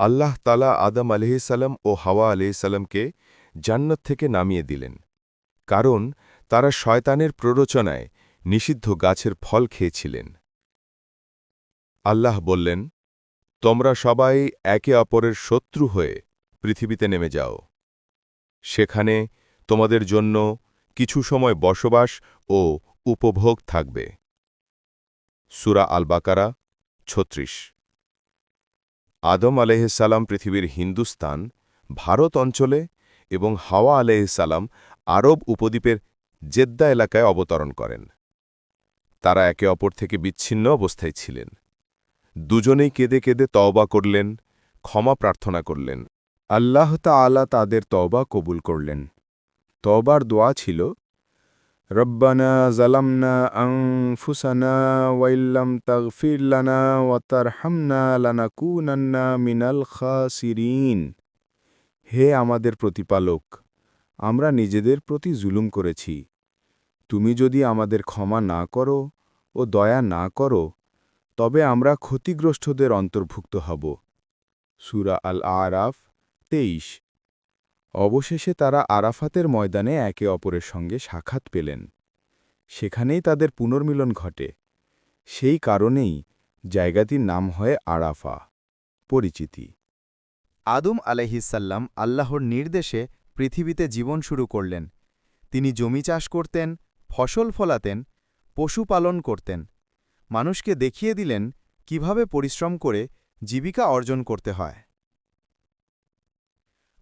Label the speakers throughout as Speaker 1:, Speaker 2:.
Speaker 1: আল্লাহ তালা আদম আলহিসাল্লাম ও হাওয়া আলহিসাল্লামকে জান্নাত থেকে নামিয়ে দিলেন। কারণ তারা শয়তানের প্ররোচনায় নিষিদ্ধ গাছের ফল খেয়েছিলেন। আল্লাহ বললেন, তোমরা সবাই একে অপরের শত্রু হয়ে পৃথিবীতে নেমে যাও। সেখানে তোমাদের জন্য কিছু সময় বসবাস ও উপভোগ থাকবে। সুরা আল বাকারা ছত্রিশ। আদম আলহিসাল্লাম পৃথিবীর হিন্দুস্তান, ভারত অঞ্চলে এবং হাওয়া আলহিসাল্লাম আরব উপদ্বীপের জেদ্দা এলাকায় অবতরণ করেন। তারা একে অপর থেকে বিচ্ছিন্ন অবস্থায় ছিলেন। দুজনেই কেঁদে কেঁদে তওবা করলেন, ক্ষমা প্রার্থনা করলেন। আল্লাহ তাআলা তাদের তওবা কবুল করলেন। তওবার দোয়া ছিল রব্বানা জালামনা আনফুসানা ওয়াইল্লাম তাগফির লানা ওয়া তারহামনা লানাকুনান্না মিনাল খাসিরিন হে আমাদের প্রতিপালক, আমরা নিজেদের প্রতি জুলুম করেছি। তুমি যদি আমাদের ক্ষমা না করো ও দয়া না করো, তবে আমরা ক্ষতিগ্রস্তদের অন্তর্ভুক্ত হব। সুরা আল আরাফ তেইশ। অবশেষে তারা আরাফাতের ময়দানে একে অপরের সঙ্গে সাক্ষাৎ পেলেন। সেখানেই তাদের পুনর্মিলন ঘটে। সেই কারণেই জায়গাটির নাম হয় আরাফা। পরিচিতি।
Speaker 2: আদম আলহিসাল্লাম আল্লাহর নির্দেশে পৃথিবীতে জীবন শুরু করলেন। তিনি জমি চাষ করতেন, ফসল ফলাতেন পশুপালন করতেন। মানুষকে দেখিয়ে দিলেন কীভাবে পরিশ্রম করে জীবিকা অর্জন করতে হয়।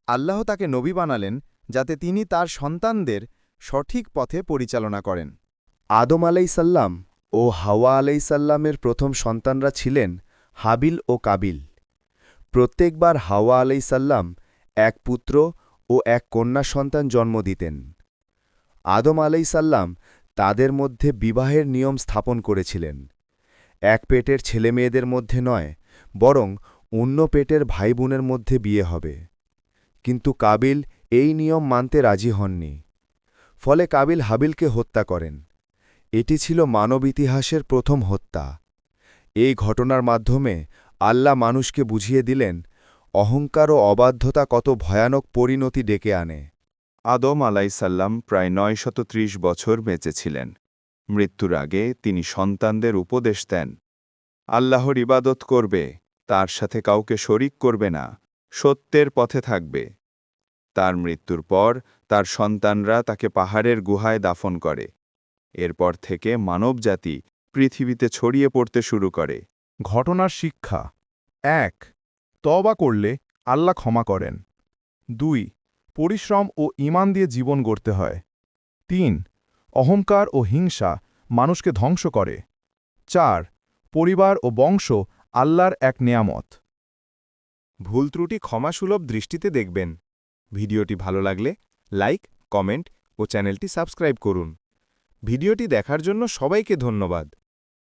Speaker 2: আল্লাহ তাকে নবী বানালেন যাতে তিনি তার সন্তানদের সঠিক পথে পরিচালনা করেন। আদম আলাইসাল্লাম ও হাওয়া আলাইসাল্লামের প্রথম সন্তানরা ছিলেন হাবিল ও কাবিল। প্রত্যেকবার হাওয়া আলাইসাল্লাম এক পুত্র ও এক কন্যা সন্তান জন্ম দিতেন। আদম আলাইসাল্লাম তাদের মধ্যে বিবাহের নিয়ম স্থাপন করেছিলেন। এক পেটের ছেলেমেয়েদের মধ্যে নয়, বরং অন্য পেটের ভাই মধ্যে বিয়ে হবে। কিন্তু কাবিল এই নিয়ম মানতে রাজি হননি। ফলে কাবিল হাবিলকে হত্যা করেন। এটি ছিল মানব ইতিহাসের প্রথম হত্যা। এই ঘটনার মাধ্যমে আল্লাহ মানুষকে বুঝিয়ে দিলেন, অহংকার ও অবাধ্যতা কত ভয়ানক পরিণতি ডেকে আনে।
Speaker 3: আদম আলাইসাল্লাম প্রায় ত্রিশ বছর বেঁচেছিলেন। মৃত্যুর আগে তিনি সন্তানদের উপদেশ দেন। আল্লাহর ইবাদত করবে, তার সাথে কাউকে শরিক করবে না। সত্যের পথে থাকবে। তার মৃত্যুর পর তার সন্তানরা তাকে পাহাড়ের গুহায় দাফন করে। এরপর থেকে মানবজাতি পৃথিবীতে ছড়িয়ে পড়তে শুরু করে।
Speaker 4: ঘটনার শিক্ষা। এক তবা করলে আল্লাহ ক্ষমা করেন। দুই, পরিশ্রম ও ইমান দিয়ে জীবন গড়তে হয়। তিন, অহংকার ও হিংসা মানুষকে ধ্বংস করে। চার, পরিবার ও বংশ আল্লাহর এক নেয়ামত।
Speaker 1: ভুল ত্রুটি ক্ষমাসুলভ দৃষ্টিতে দেখবেন। ভিডিওটি ভালো লাগলে লাইক, কমেন্ট ও চ্যানেলটি সাবস্ক্রাইব করুন। ভিডিওটি দেখার জন্য সবাইকে ধন্যবাদ।